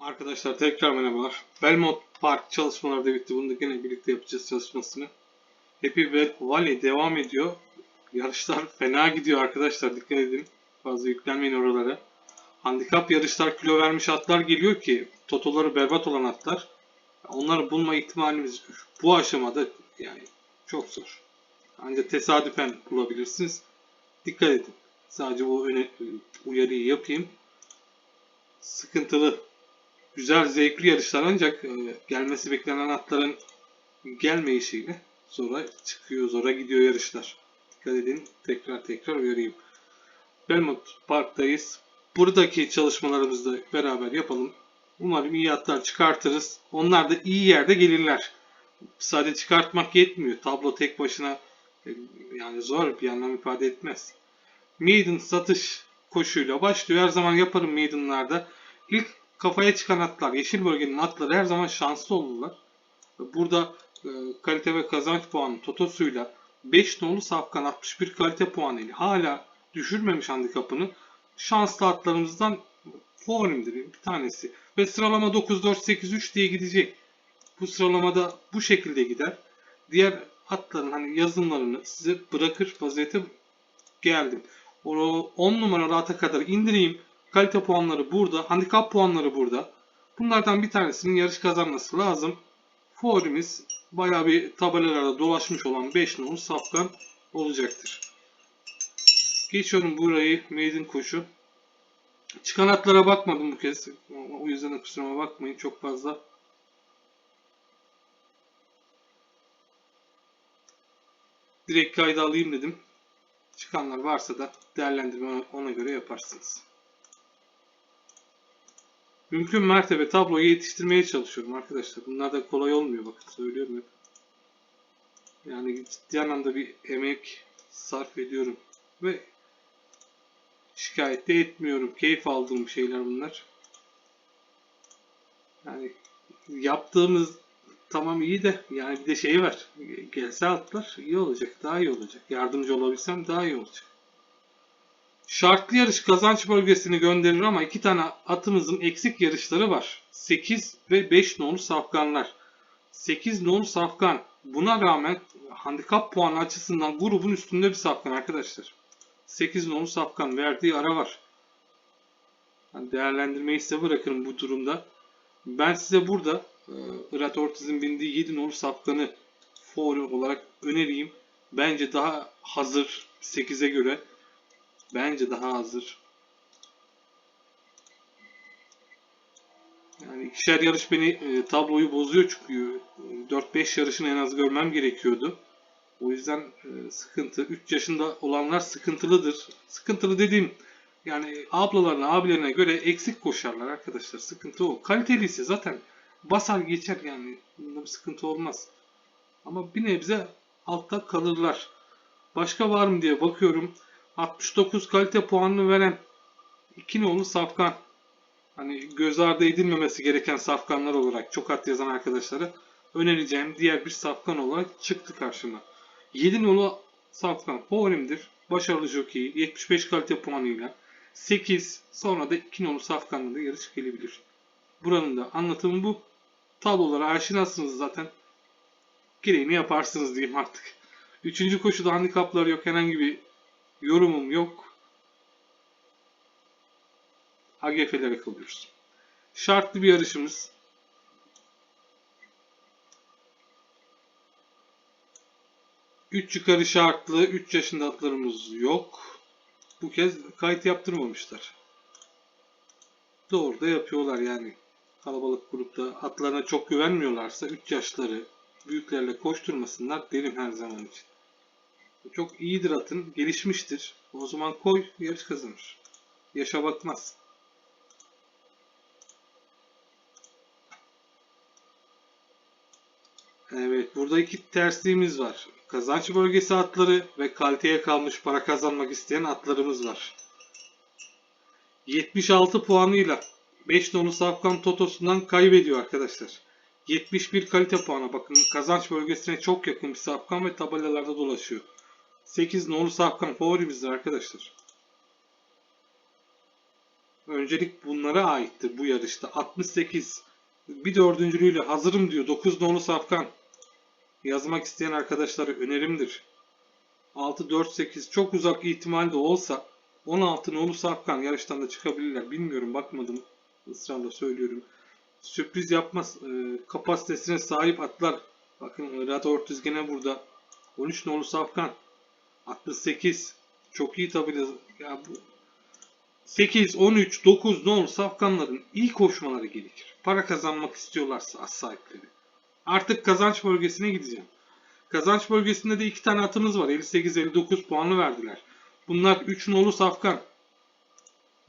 Arkadaşlar tekrar merhabalar. Belmont Park çalışmaları da bitti. Bunu da gene birlikte yapacağız çalışmasını. Happy Valley devam ediyor. Yarışlar fena gidiyor arkadaşlar. Dikkat edin. Fazla yüklenmeyin oralara. Handikap yarışlar kilo vermiş atlar geliyor ki totoları berbat olan atlar. Onları bulma ihtimalimiz bu aşamada yani çok zor. Ancak tesadüfen bulabilirsiniz. Dikkat edin. Sadece öne, uyarıyı yapayım. Sıkıntılı güzel zevkli yarışlar ancak e, gelmesi beklenen atların gelmeyişiyle zora çıkıyor, zora gidiyor yarışlar. Dikkat edin, tekrar tekrar uyarayım. Belmont Park'tayız. Buradaki çalışmalarımızı da beraber yapalım. Umarım iyi atlar çıkartırız. Onlar da iyi yerde gelirler. Sadece çıkartmak yetmiyor. Tablo tek başına e, yani zor bir anlam ifade etmez. Maiden satış koşuyla başlıyor. Her zaman yaparım Maiden'larda. İlk kafaya çıkan atlar, yeşil bölgenin atları her zaman şanslı olurlar. Burada e, kalite ve kazanç puanı Totosuyla 5 nolu Safkan 61 kalite puanıyla hala düşürmemiş handikapını şanslı atlarımızdan favorimdir bir tanesi. Ve sıralama 9-4-8-3 diye gidecek. Bu sıralamada bu şekilde gider. Diğer atların hani yazımlarını size bırakır vaziyete geldim. O 10 numaralı ata kadar indireyim. Kalite puanları burada. Handikap puanları burada. Bunlardan bir tanesinin yarış kazanması lazım. Favorimiz bayağı bir tabelalarda dolaşmış olan 5 nolu safkan olacaktır. Geçiyorum burayı. Maiden koşu. Çıkan atlara bakmadım bu kez. O yüzden de kusuruma bakmayın. Çok fazla direkt kayda alayım dedim. Çıkanlar varsa da değerlendirme ona göre yaparsınız. Mümkün mertebe tabloyu yetiştirmeye çalışıyorum arkadaşlar. Bunlar da kolay olmuyor bakın söylüyorum hep. Yani ciddi anlamda bir emek sarf ediyorum. Ve şikayet de etmiyorum. Keyif aldığım şeyler bunlar. Yani yaptığımız tamam iyi de yani bir de şey var. Gelse atlar iyi olacak. Daha iyi olacak. Yardımcı olabilsem daha iyi olacak. Şartlı yarış kazanç bölgesini gönderir ama iki tane atımızın eksik yarışları var. 8 ve 5 nolu safkanlar. 8 nolu safkan. Buna rağmen handikap puanı açısından grubun üstünde bir safkan arkadaşlar. 8 nolu safkan verdiği ara var. Değerlendirmeyi size bırakırım bu durumda. Ben size burada e, Irat Ortiz'in bindiği 7 nolu safkanı favori olarak önereyim. Bence daha hazır 8'e göre. Bence daha hazır. Yani ikişer yarış beni e, tabloyu bozuyor çünkü e, 4-5 yarışını en az görmem gerekiyordu. O yüzden e, sıkıntı. 3 yaşında olanlar sıkıntılıdır. Sıkıntılı dediğim yani ablalarına, abilerine göre eksik koşarlar arkadaşlar. Sıkıntı o. Kaliteliyse zaten basar geçer yani. Bunda bir sıkıntı olmaz. Ama bir nebze altta kalırlar. Başka var mı diye bakıyorum. 69 kalite puanını veren iki nolu safkan. Hani göz ardı edilmemesi gereken safkanlar olarak çok at yazan arkadaşlara önereceğim diğer bir safkan olarak çıktı karşıma. 7 nolu safkan favorimdir. Başarılı jockey 75 kalite puanıyla 8 sonra da 2 nolu safkanla da yarış gelebilir. Buranın da anlatımı bu. Tablolara aşinasınız zaten. Gereğini yaparsınız diyeyim artık. Üçüncü koşuda handikaplar yok. Herhangi bir yorumum yok. AGF'lere kalıyoruz. Şartlı bir yarışımız. Üç yukarı şartlı, 3 yaşında atlarımız yok. Bu kez kayıt yaptırmamışlar. Doğru da yapıyorlar yani. Kalabalık grupta atlarına çok güvenmiyorlarsa 3 yaşları büyüklerle koşturmasınlar derim her zaman için. Çok iyidir atın, gelişmiştir. O zaman koy, yarış kazanır. Yaşa bakmaz. Evet, burada iki tersliğimiz var. Kazanç bölgesi atları ve kaliteye kalmış para kazanmak isteyen atlarımız var. 76 puanıyla 5 nolu Safkan Totosu'ndan kaybediyor arkadaşlar. 71 kalite puanı bakın kazanç bölgesine çok yakın bir Safkan ve tabelalarda dolaşıyor. 8 nolu Safkan favorimizdir arkadaşlar. Öncelik bunlara aittir bu yarışta. 68. Bir dördüncülüğüyle hazırım diyor. 9 nolu Safkan. Yazmak isteyen arkadaşlara önerimdir. 6-4-8 çok uzak ihtimal de olsa 16 nolu Safkan yarıştan da çıkabilirler. Bilmiyorum bakmadım. Israrla söylüyorum. Sürpriz yapmaz. e, kapasitesine sahip atlar. Bakın Rad Ortiz gene burada. 13 nolu Safkan. 68. Çok iyi de. Ya bu 8, 13, 9 nolu Safkanların iyi koşmaları gerekir. Para kazanmak istiyorlarsa az sahipleri. Artık kazanç bölgesine gideceğim. Kazanç bölgesinde de iki tane atımız var. 58-59 puanı verdiler. Bunlar 3 nolu safkan.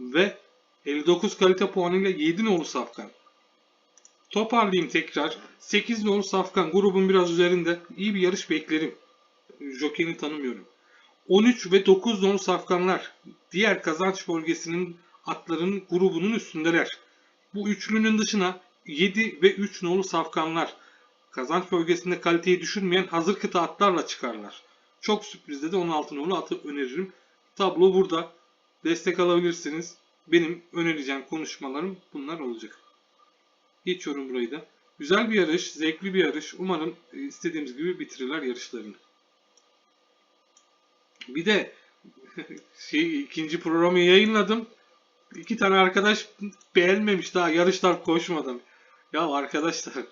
Ve 59 kalite puanıyla 7 nolu safkan. Toparlayayım tekrar. 8 nolu safkan grubun biraz üzerinde. iyi bir yarış beklerim. Joker'i tanımıyorum. 13 ve 9 nolu safkanlar diğer kazanç bölgesinin atlarının grubunun üstündeler. Bu üçlünün dışına 7 ve 3 nolu safkanlar kazanç bölgesinde kaliteyi düşürmeyen hazır kıta atlarla çıkarlar. Çok sürprizde de 16 nolu atı öneririm. Tablo burada. Destek alabilirsiniz. Benim önereceğim konuşmalarım bunlar olacak. Geçiyorum burayı da. Güzel bir yarış, zevkli bir yarış. Umarım istediğimiz gibi bitirirler yarışlarını. Bir de şey ikinci programı yayınladım. İki tane arkadaş beğenmemiş daha yarışlar koşmadan. Ya arkadaşlar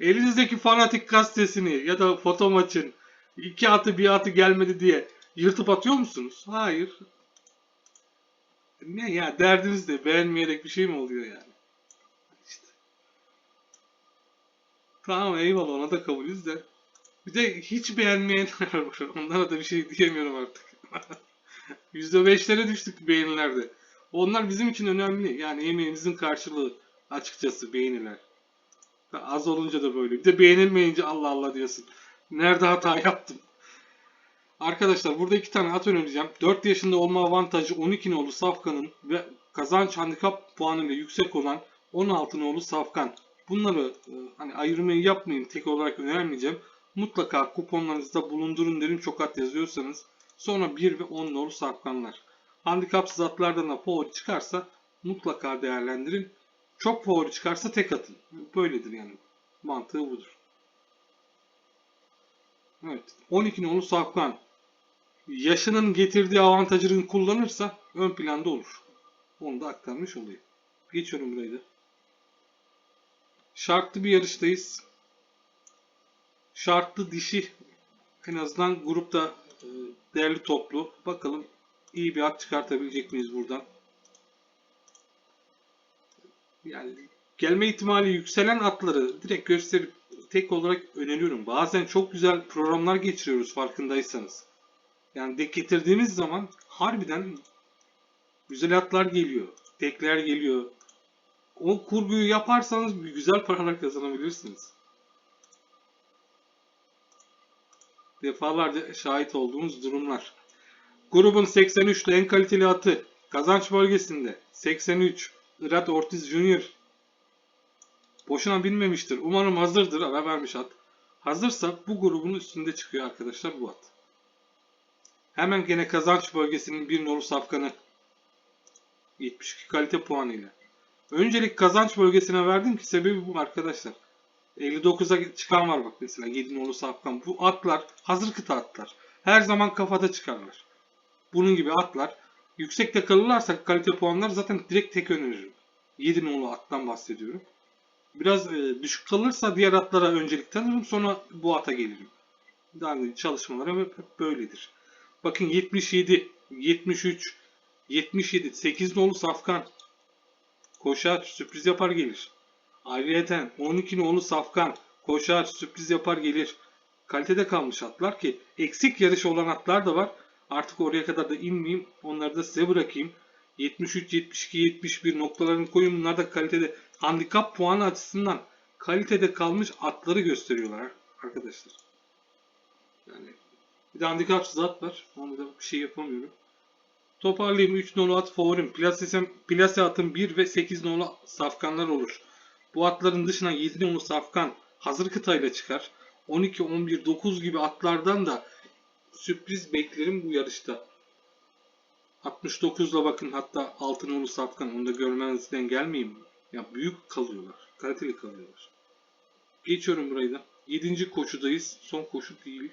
elinizdeki fanatik gazetesini ya da foto maçın iki atı bir atı gelmedi diye yırtıp atıyor musunuz? Hayır. Ne ya derdiniz de beğenmeyerek bir şey mi oluyor yani? İşte. Tamam eyvallah ona da kabulüz de. Bir de hiç beğenmeyenler var. Onlara da bir şey diyemiyorum artık. %5'lere düştük beğenilerde. Onlar bizim için önemli. Yani emeğimizin karşılığı açıkçası beğeniler. Az olunca da böyle. Bir de beğenilmeyince Allah Allah diyorsun. Nerede hata yaptım? Arkadaşlar burada iki tane at önereceğim. 4 yaşında olma avantajı 12 nolu Safkan'ın ve kazanç handikap puanıyla yüksek olan 16 nolu Safkan. Bunları e, hani ayırmayı yapmayın. Tek olarak önermeyeceğim. Mutlaka kuponlarınızda bulundurun derim çok at yazıyorsanız. Sonra 1 ve 10 nolu Safkanlar. Handikapsız atlardan da favori çıkarsa mutlaka değerlendirin. Çok favori çıkarsa tek atın. Böyledir yani. Mantığı budur. Evet. 12 nolu Safkan. Yaşının getirdiği avantajını kullanırsa ön planda olur. Onu da aktarmış olayım. Geçiyorum burayı da. Şartlı bir yarıştayız. Şartlı dişi en azından grupta e, değerli toplu. Bakalım iyi bir at çıkartabilecek miyiz buradan? Yani gelme ihtimali yükselen atları direkt gösterip tek olarak öneriyorum. Bazen çok güzel programlar geçiriyoruz farkındaysanız. Yani dek getirdiğimiz zaman harbiden güzel atlar geliyor. Tekler geliyor. O kurguyu yaparsanız güzel paralar kazanabilirsiniz. Defalarca şahit olduğumuz durumlar. Grubun 83'te en kaliteli atı kazanç bölgesinde 83 Irat Ortiz Junior boşuna bilmemiştir. Umarım hazırdır. Ara vermiş at. Hazırsa bu grubun üstünde çıkıyor arkadaşlar bu at. Hemen gene kazanç bölgesinin bir nolu safkanı 72 kalite puanıyla. Öncelik kazanç bölgesine verdim ki sebebi bu arkadaşlar. 59'a çıkan var bak mesela 7 nolu safkan. Bu atlar hazır kıta atlar. Her zaman kafada çıkarlar. Bunun gibi atlar yüksekte kalırlarsa kalite puanlar zaten direkt tek öneririm. 7 nolu attan bahsediyorum. Biraz e, düşük kalırsa diğer atlara öncelik tanırım sonra bu ata gelirim. Yani çalışmalarım hep, hep böyledir. Bakın 77, 73, 77, 8 nolu safkan. Koşar, sürpriz yapar gelir. Ayrıyeten 12 nolu safkan. Koşar, sürpriz yapar gelir. Kalitede kalmış atlar ki eksik yarış olan atlar da var. Artık oraya kadar da inmeyeyim. Onları da size bırakayım. 73, 72, 71 noktalarını koyun. Bunlar da kalitede handikap puanı açısından kalitede kalmış atları gösteriyorlar arkadaşlar. Yani bir de handikapsız at var. Onu da bir şey yapamıyorum. Toparlayayım 3 nolu at favorim. Plase, plase atın 1 ve 8 nolu safkanlar olur. Bu atların dışına 7 nolu safkan hazır kıtayla çıkar. 12, 11, 9 gibi atlardan da sürpriz beklerim bu yarışta. 69'la bakın hatta Altınoğlu Safkan onu da görmezden gelmeyeyim. Ya büyük kalıyorlar. Kaliteli kalıyorlar. Geçiyorum burayı da. 7. koşudayız. Son koşu değil.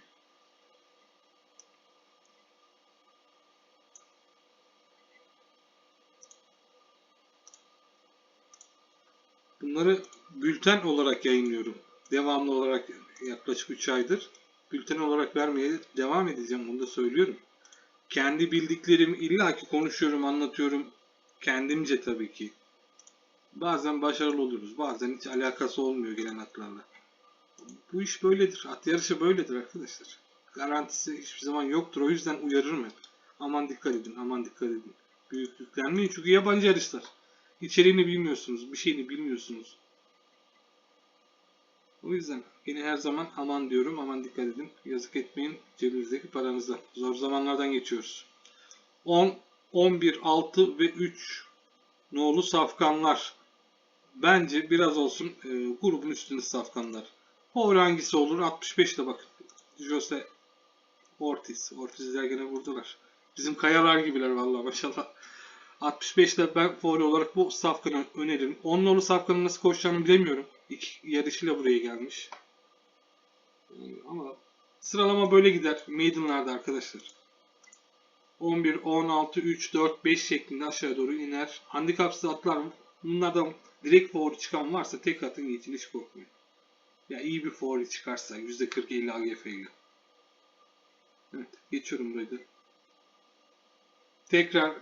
Bunları bülten olarak yayınlıyorum. Devamlı olarak yaklaşık 3 aydır. Bülten olarak vermeye devam edeceğim. Onu da söylüyorum. Kendi bildiklerimi illaki konuşuyorum, anlatıyorum. Kendimce tabii ki. Bazen başarılı oluruz. Bazen hiç alakası olmuyor gelen atlarla. Bu iş böyledir. At yarışı böyledir arkadaşlar. Garantisi hiçbir zaman yoktur. O yüzden uyarırım hep. Aman dikkat edin, aman dikkat edin. Büyük yüklenmeyin çünkü yabancı yarışlar. İçeriğini bilmiyorsunuz, bir şeyini bilmiyorsunuz. O yüzden yine her zaman aman diyorum, aman dikkat edin. Yazık etmeyin cebinizdeki paranıza. Zor zamanlardan geçiyoruz. 10, 11, 6 ve 3 nolu safkanlar. Bence biraz olsun e, grubun üstünde safkanlar. Favori hangisi olur? 65 ile bakın. Jose Ortiz. Ortizler gene vurdular. Bizim kayalar gibiler vallahi maşallah. 65'te ben favori olarak bu safkanı öneririm. 10 nolu safkanın nasıl koşacağını bilemiyorum. İki yarışıyla buraya gelmiş. Yani ama sıralama böyle gider. Maiden'larda arkadaşlar. 11, 16, 3, 4, 5 şeklinde aşağı doğru iner. Handikapsız atlar bunlardan direkt favori çıkan varsa tek atın geçin hiç korkmayın. Ya iyi bir favori çıkarsa %40-50 AGF ile. Evet geçiyorum burayı. Tekrar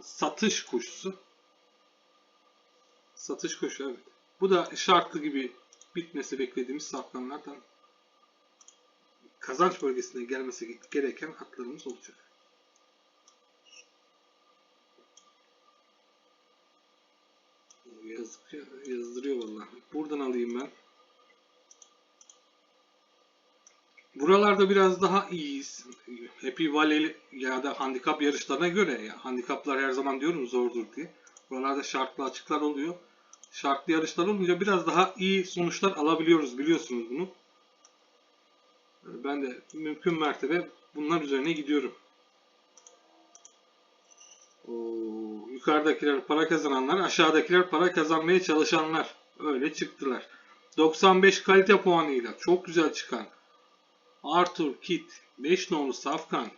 satış koşusu. Satış koşu evet. Bu da şartlı gibi bitmesi beklediğimiz safkanlardan kazanç bölgesine gelmesi gereken atlarımız olacak. Yazık, yazdırıyor vallahi. Buradan alayım ben. Buralarda biraz daha iyiyiz. Happy Valley ya da handikap yarışlarına göre ya handikaplar her zaman diyorum zordur diye. Buralarda şartlı açıklar oluyor. Şartlı yarışlar olunca biraz daha iyi sonuçlar alabiliyoruz biliyorsunuz bunu. Ben de mümkün mertebe bunlar üzerine gidiyorum. Oo, yukarıdakiler para kazananlar, aşağıdakiler para kazanmaya çalışanlar. Öyle çıktılar. 95 kalite puanıyla çok güzel çıkan Arthur Kit 5 nolu Safkan.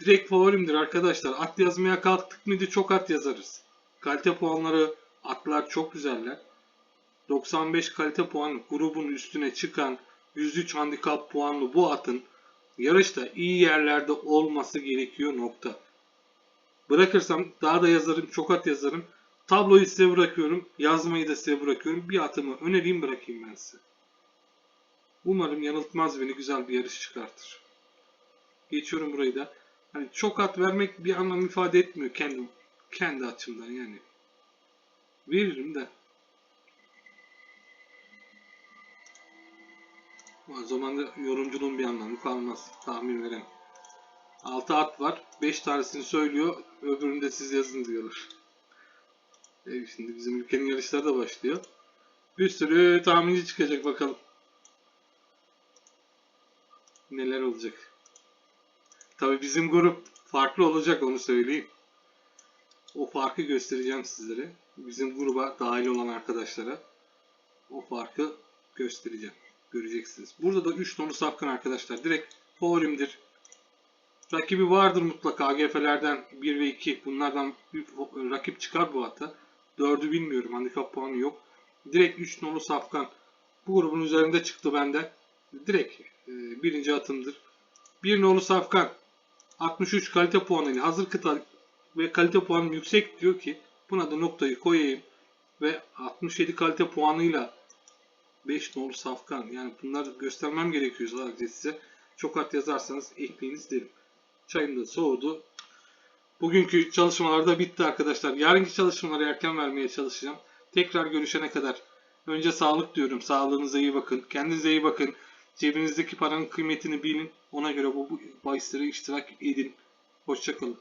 Direkt favorimdir arkadaşlar. At yazmaya kalktık mıydı çok at yazarız. Kalite puanları atlar çok güzeller. 95 kalite puan grubun üstüne çıkan 103 handikap puanlı bu atın yarışta iyi yerlerde olması gerekiyor nokta. Bırakırsam daha da yazarım, çok at yazarım. Tabloyu size bırakıyorum, yazmayı da size bırakıyorum. Bir atımı önereyim bırakayım ben size. Umarım yanıltmaz beni güzel bir yarış çıkartır. Geçiyorum burayı da. Hani çok at vermek bir anlam ifade etmiyor kendi kendi açımdan yani. Veririm de. O zaman da yorumculuğun bir anlamı kalmaz. Tahmin veren. 6 at var. 5 tanesini söylüyor. Öbürünü de siz yazın diyorlar. E şimdi bizim ülkenin yarışları da başlıyor. Bir sürü tahminci çıkacak bakalım. Neler olacak. Tabi bizim grup farklı olacak onu söyleyeyim. O farkı göstereceğim sizlere. Bizim gruba dahil olan arkadaşlara o farkı göstereceğim. Göreceksiniz. Burada da 3 tonu safkan arkadaşlar. Direkt favorimdir. Rakibi vardır mutlaka AGF'lerden 1 ve 2. Bunlardan bir rakip çıkar bu hata. 4'ü bilmiyorum. Handikap puanı yok. Direkt 3 nolu safkan. Bu grubun üzerinde çıktı bende. Direkt birinci atımdır. 1 nolu safkan. 63 kalite puanıyla hazır kıta ve kalite puanım yüksek diyor ki buna da noktayı koyayım ve 67 kalite puanıyla 5 nolu safkan yani bunları göstermem gerekiyor sadece size. Çok at yazarsanız ekleyiniz derim. Çayım da soğudu. Bugünkü çalışmalar da bitti arkadaşlar. Yarınki çalışmaları erken vermeye çalışacağım. Tekrar görüşene kadar önce sağlık diyorum. Sağlığınıza iyi bakın. Kendinize iyi bakın. Cebinizdeki paranın kıymetini bilin. Ona göre bu, bahisleri iştirak edin. Hoşçakalın.